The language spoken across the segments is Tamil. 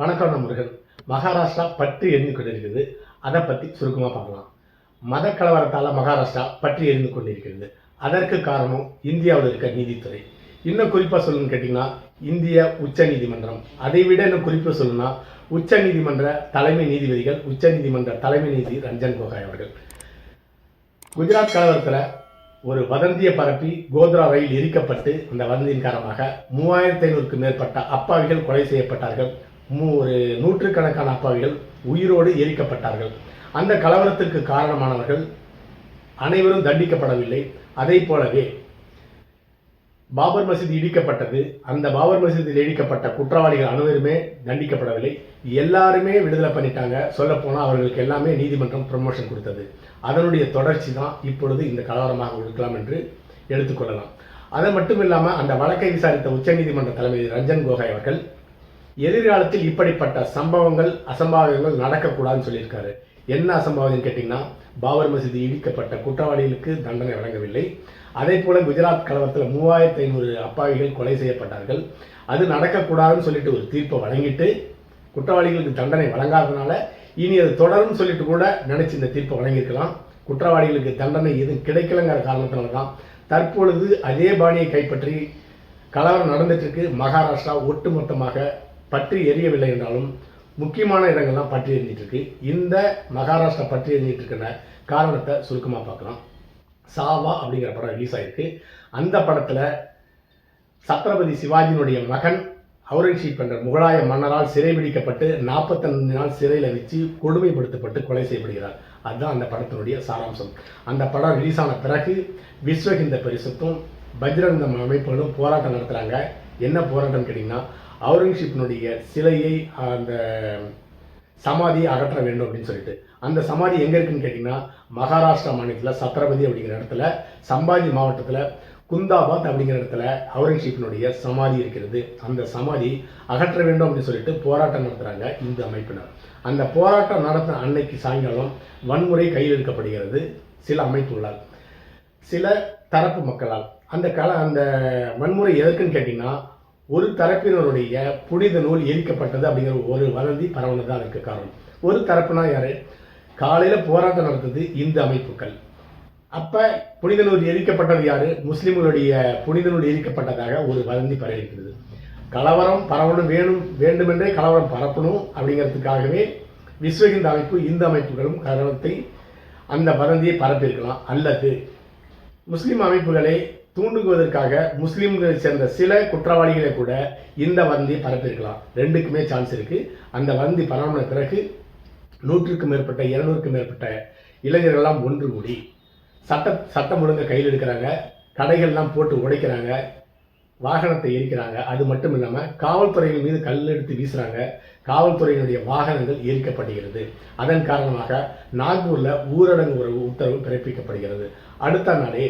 வணக்கம் நண்பர்கள். மகாராஷ்டிரா பற்றி எரிந்து கொண்டிருக்கிறது. அதை பற்றி சுருக்கமாக பார்க்கலாம். மத கலவரத்தால் மகாராஷ்டிரா பற்றி எரிந்து கொண்டிருக்கிறது. அதற்கு காரணம் இந்தியாவில் இருக்க நீதித்துறை. இன்னும் குறிப்பாக சொல்லணும்னு கேட்டிங்கன்னா இந்திய உச்ச நீதிமன்றம். அதை விட இன்னும் குறிப்பாக சொல்லணும்னா உச்ச நீதிமன்ற தலைமை நீதிபதிகள் உச்ச நீதிமன்ற தலைமை நீதி ரஞ்சன் கோகாய் அவர்கள். குஜராத் கலவரத்தில் ஒரு வதந்தியை பரப்பி கோத்ரா ரயில் எரிக்கப்பட்டு அந்த வதந்தியின் காரணமாக மூவாயிரத்தி ஐநூறுக்கு மேற்பட்ட அப்பாவிகள் கொலை செய்யப்பட்டார்கள். ஒரு நூற்றுக்கணக்கான அப்பாவிகள் உயிரோடு எரிக்கப்பட்டார்கள். அந்த கலவரத்திற்கு காரணமானவர்கள் அனைவரும் தண்டிக்கப்படவில்லை. அதை போலவே பாபர் மசீது இடிக்கப்பட்டது அந்த பாபர் மசீதில் இடிக்கப்பட்ட குற்றவாளிகள் அனைவருமே தண்டிக்கப்படவில்லை. எல்லாருமே விடுதலை பண்ணிட்டாங்க. சொல்லப்போனால் அவர்களுக்கு எல்லாமே நீதிமன்றம் ப்ரமோஷன் கொடுத்தது. அதனுடைய தொடர்ச்சி தான் இப்பொழுது இந்த கலவரமாக இருக்கலாம் என்று எடுத்துக்கொள்ளலாம். அது மட்டும் இல்லாமல் அந்த வழக்கை விசாரித்த உச்சநீதிமன்ற தலைமை ரஞ்சன் கோகாய் அவர்கள் எதிர்காலத்தில் இப்படிப்பட்ட சம்பவங்கள் அசம்பாவிதங்கள் நடக்கக்கூடாதுன்னு சொல்லியிருக்காரு. என்ன அசம்பாவிதம் கேட்டிங்கன்னா பாபர் மசூதி இடிக்கப்பட்ட குற்றவாளிகளுக்கு தண்டனை வழங்கவில்லை. அதே போல குஜராத் கலவரத்தில் மூவாயிரத்தி ஐநூறு அப்பாவிகள் கொலை செய்யப்பட்டார்கள். அது நடக்கக்கூடாதுன்னு சொல்லிட்டு ஒரு தீர்ப்பை வழங்கிட்டு குற்றவாளிகளுக்கு தண்டனை வழங்காததுனால இனி அது தொடரும் சொல்லிட்டு கூட நினைச்சு இந்த தீர்ப்பை வழங்கியிருக்கலாம். குற்றவாளிகளுக்கு தண்டனை எதுவும் கிடைக்கலங்கிற காரணத்தினால தான் தற்பொழுது அதே பாணியை கைப்பற்றி கலவரம் நடந்துட்டு இருக்கு. மகாராஷ்டிரா ஒட்டுமொத்தமாக பற்றி எரியவில்லை என்றாலும் முக்கியமான இடங்கள்லாம் பற்றி எரிஞ்சிட்டு இருக்கு இந்த மகாராஷ்டிரா பற்றி எரிஞ்சிட்டு இருக்கிற காரணத்தை சுருக்கமாக பார்க்கலாம். சாவா அப்படிங்கிற படம் ரிலீஸ் ஆயிருக்கு. அந்த படத்தில் சத்ரபதி சிவாஜியினுடைய மகன் அவுரங்கசீப் என்ற முகலாய மன்னரால் சிறை பிடிக்கப்பட்டு நாற்பத்தஞ்சு நாள் சிறையில் வச்சு கொடுமைப்படுத்தப்பட்டு கொலை செய்யப்படுகிறார். அதுதான் அந்த படத்தினுடைய சாராம்சம். அந்த படம் ரிலீஸ் ஆன பிறகு விஸ்வஹிந்த பரிசத்தும் பரிசுத்தும் பஜ்ரங்க அமைப்புகளும் போராட்டம் நடத்துகிறாங்க என்ன போராட்டம் கேட்டிங்கன்னா அவுரங்கசீப்னுடைய சிலையை அந்த சமாதியை அகற்ற வேண்டும் அப்படின்னு சொல்லிட்டு. அந்த சமாதி எங்கே இருக்குன்னு கேட்டிங்கன்னா மகாராஷ்டிரா மாநிலத்தில் சத்ரபதி அப்படிங்கிற இடத்துல சம்பாஜி மாவட்டத்தில் குந்தாபாத் அப்படிங்கிற இடத்துல அவுரங்கசீப்பினுடைய சமாதி இருக்கிறது. அந்த சமாதி அகற்ற வேண்டும் அப்படின்னு சொல்லிட்டு போராட்டம் நடத்துகிறாங்க இந்து அமைப்பினர். அந்த போராட்டம் நடத்தின அன்னைக்கு சாயங்காலம் வன்முறை கையில் எடுக்கப்படுகிறது சில அமைப்புகளால். சில தரப்பு மக்களால். அந்த கல அந்த வன்முறை எதற்குன்னு கேட்டிங்கன்னா ஒரு தரப்பினருடைய புனித நூல் எரிக்கப்பட்டது அப்படிங்கிற ஒரு வதந்தி பரவனது தான் அதுக்கு காரணம். ஒரு தரப்புனா யாரு? காலையில் போராட்டம் நடந்தது இந்து அமைப்புகள். அப்போ புனித நூல் எரிக்கப்பட்டது யாரு? முஸ்லிம்களுடைய புனித நூல் எரிக்கப்பட்டதாக ஒரு வதந்தி பரவிருக்கிறது கலவரம் பரவணும் வேணும் வேண்டுமென்றே கலவரம் பரப்பணும் அப்படிங்கிறதுக்காகவே விஸ்வ இந்து அமைப்பு இந்து அமைப்புகளும் கலவரத்தை அந்த வதந்தியை பரப்பியிருக்கலாம். அல்லது முஸ்லீம் அமைப்புகளை தூண்டுவதற்காக முஸ்லீம்களை சேர்ந்த சில குற்றவாளிகளை கூட இந்த வந்தி பரப்பியிருக்கலாம். ரெண்டுக்குமே சான்ஸ் இருக்கு. அந்த வந்தி பரவின பிறகு நூற்றுக்கும் மேற்பட்ட இருநூறுக்கும் மேற்பட்ட இளைஞர்கள்லாம் ஒன்று கூடி சட்ட சட்டம் ஒழுங்கை கையில் எடுக்கிறாங்க. கடைகள்லாம் போட்டு உடைக்கிறாங்க. வாகனத்தை எரிக்கிறாங்க அது மட்டும் இல்லாமல் காவல்துறையின் மீது கல் எடுத்து வீசுகிறாங்க காவல்துறையினுடைய வாகனங்கள் எரிக்கப்படுகிறது அதன் காரணமாக நாக்பூரில் ஊரடங்கு உறவு உத்தரவு பிறப்பிக்கப்படுகிறது. அடுத்த நாளே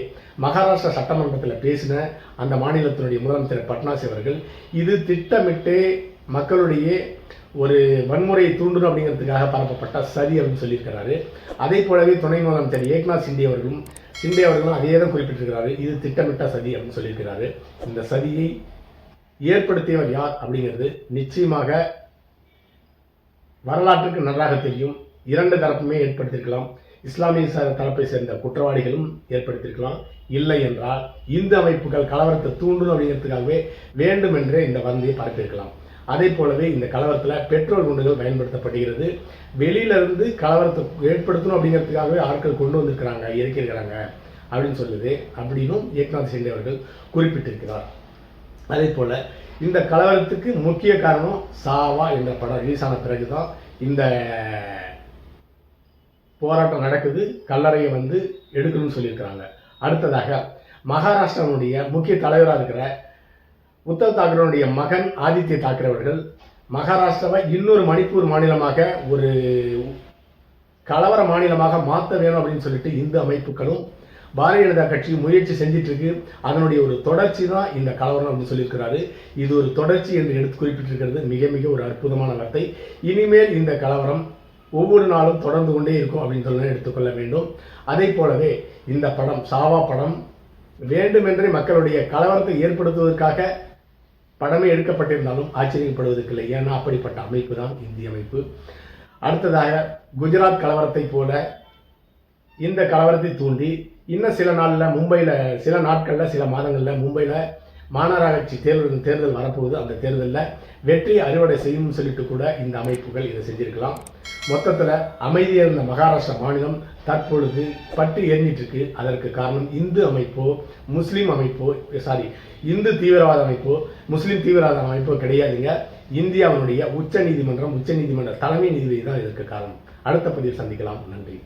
மகாராஷ்டிரா சட்டமன்றத்தில் பேசின அந்த மாநிலத்தினுடைய முதலமைச்சர் பட்னாஸ் அவர்கள் இது திட்டமிட்டு மக்களுடைய ஒரு வன்முறையை தூண்டணும் அப்படிங்கிறதுக்காக பரப்பப்பட்ட சதி அப்படின்னு சொல்லியிருக்கிறாரு. அதே போலவே துணை முதலமைச்சர் ஏக்நாத் சிண்டே அவர்களும் சிண்டே அவர்களும் அதே தான் குறிப்பிட்டிருக்கிறாரு. இது திட்டமிட்ட சதி அப்படின்னு சொல்லியிருக்கிறாரு. இந்த சதியை ஏற்படுத்தியவர் யார் அப்படிங்கிறது நிச்சயமாக வரலாற்றுக்கு நன்றாக தெரியும். இரண்டு தரப்புமே ஏற்படுத்தியிருக்கலாம். இஸ்லாமிய தரப்பை சேர்ந்த குற்றவாளிகளும் ஏற்படுத்தியிருக்கலாம். இல்லை என்றால் இந்து அமைப்புகள் கலவரத்தை தூண்டும் அப்படிங்கிறதுக்காகவே வேண்டுமென்றே இந்த வந்தியை பரப்பியிருக்கலாம். அதே போலவே இந்த கலவரத்தில் பெட்ரோல் குண்டுகள் பயன்படுத்தப்படுகிறது. வெளியிலேருந்து கலவரத்தை ஏற்படுத்தணும் அப்படிங்கிறதுக்காகவே ஆட்கள் கொண்டு வந்திருக்கிறாங்க இறக்கியிருக்கிறாங்க அப்படின்னு சொல்லுது. அப்படின்னும் ஏக்நாத் சிண்டே அவர்கள் குறிப்பிட்டிருக்கிறார். அதே போல் இந்த கலவரத்துக்கு முக்கிய காரணம் சாவா என்ற படம் ரிலீஸ் ஆன பிறகுதான் இந்த போராட்டம் நடக்குது. கல்லறையை வந்து எடுக்கணும்னு சொல்லியிருக்கிறாங்க. அடுத்ததாக மகாராஷ்டிராவுடைய முக்கிய தலைவராக இருக்கிற உத்தவ் தாக்கரனுடைய மகன் ஆதித்ய தாக்கரே அவர்கள் மகாராஷ்டிராவை இன்னொரு மணிப்பூர் மாநிலமாக ஒரு கலவர மாநிலமாக மாற்ற வேணும் அப்படின்னு சொல்லிட்டு இந்து அமைப்புகளும் பாரதிய ஜனதா கட்சி முயற்சி செஞ்சிட்டு இருக்கு அதனுடைய ஒரு தொடர்ச்சி தான் இந்த கலவரம் அப்படின்னு சொல்லியிருக்கிறாரு. இது ஒரு தொடர்ச்சி என்று எடுத்து குறிப்பிட்டிருக்கிறது. மிக மிக ஒரு அற்புதமான வார்த்தை. இனிமேல் இந்த கலவரம் ஒவ்வொரு நாளும் தொடர்ந்து கொண்டே இருக்கும் அப்படின்னு சொல்லி எடுத்துக்கொள்ள வேண்டும். அதே போலவே இந்த படம் சாவா படம் வேண்டுமென்றே மக்களுடைய கலவரத்தை ஏற்படுத்துவதற்காக படமே எடுக்கப்பட்டிருந்தாலும் ஆச்சரியப்படுவதற்கில்லை. ஏன்னா அப்படிப்பட்ட அமைப்பு தான் இந்திய அமைப்பு. அடுத்ததாக குஜராத் கலவரத்தை போல இந்த கலவரத்தை தூண்டி இன்னும் சில நாளில் மும்பையில் சில நாட்களில் சில மாதங்களில் மும்பையில் மாநகராட்சி தேர்தல் தேர்தல் வரப்போகுது. அந்த தேர்தலில் வெற்றி அறுவடை செய்யும் சொல்லிட்டு கூட இந்த அமைப்புகள் இதை செஞ்சிருக்கலாம். மொத்தத்தில் அமைதியாக இருந்த மகாராஷ்டிரா மாநிலம் தற்பொழுது பட்டு எரிஞ்சிட்டு இருக்கு அதற்கு காரணம் இந்து அமைப்போ முஸ்லீம் அமைப்போ சாரி இந்து தீவிரவாத அமைப்போ முஸ்லீம் தீவிரவாத அமைப்போ கிடையாதுங்க. இந்தியாவினுடைய உச்ச நீதிமன்றம் உச்ச நீதிமன்ற தலைமை நீதிபதி தான் இதற்கு காரணம். அடுத்த பதிவில் சந்திக்கலாம். நன்றி.